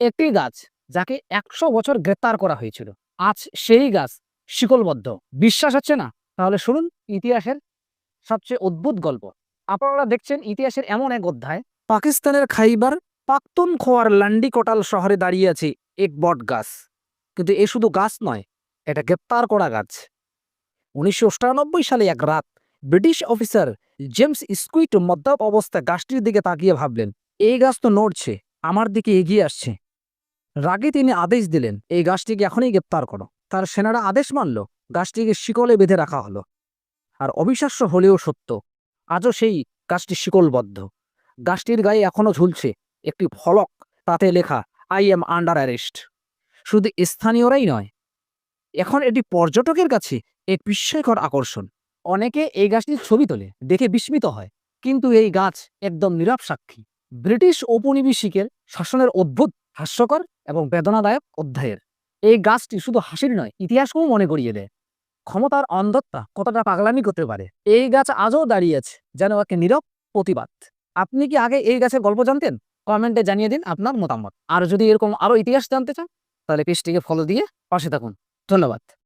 একটি গাছ যাকে একশো বছর গ্রেপ্তার করা হয়েছিল। আজ সেই গাছ শিকলবদ্ধ। বিশ্বাস হচ্ছে না? তাহলে শুনুন ইতিহাসের সবচেয়ে অদ্ভুত গল্প। আপনারা দেখছেন ইতিহাসের এমন এক অধ্যায়। পাকিস্তানের খাইবার পাক্তন পাখতুনখোয়ার লান্ডি কোটাল শহরে দাঁড়িয়ে আছে এক বট গাছ। কিন্তু এ শুধু গাছ নয়, এটা গ্রেপ্তার করা গাছ। উনিশশো সালে এক রাত ব্রিটিশ অফিসার জেমস স্কুইট মদ্যপ অবস্থায় গাছটির দিকে তাকিয়ে ভাবলেন, এই গাছ তো নড়ছে, আমার দিকে এগিয়ে আসছে। রাগে তিনি আদেশ দিলেন, এই গাছটিকে এখনই গ্রেপ্তার করো। তার সেনারা আদেশ মানল, গাছটিকে শিকলে বেঁধে রাখা হলো। আর অবিশ্বাস্য হলেও সত্য, আজও সেই গাছটি শিকলবদ্ধ। গাছটির গায়ে এখনও ঝুলছে একটি ফলক, তাতে লেখা, আই এম আন্ডার অ্যারেস্ট। শুধু স্থানীয়রাই নয়, এখন এটি পর্যটকের কাছে এক বিস্ময়কর আকর্ষণ। অনেকে এই গাছটির ছবি তোলে, দেখে বিস্মিত হয়, কিন্তু এই গাছ একদম নীরব সাক্ষী। ব্রিটিশ ঔপনিবেশিকের শাসনের অদ্ভুত হাস্যকর এবং বেদনাদায়ক অধ্যায়ের। এই গাছটি শুধু হাসির নয়, ইতিহাসকেও মনে করিয়ে দেয়। ক্ষমতার অন্ধত্বা কতটা পাগলামি করতে পারে, এই গাছ আজও দাঁড়িয়ে আছে যেন একে নীরব প্রতিবাদ। আপনি কি আগে এই গাছের গল্প জানতেন? কমেন্টে জানিয়ে দিন আপনার মতামত। আর যদি এরকম আরও ইতিহাস জানতে চান, তাহলে পেজটিকে ফলো দিয়ে পাশে থাকুন। ধন্যবাদ।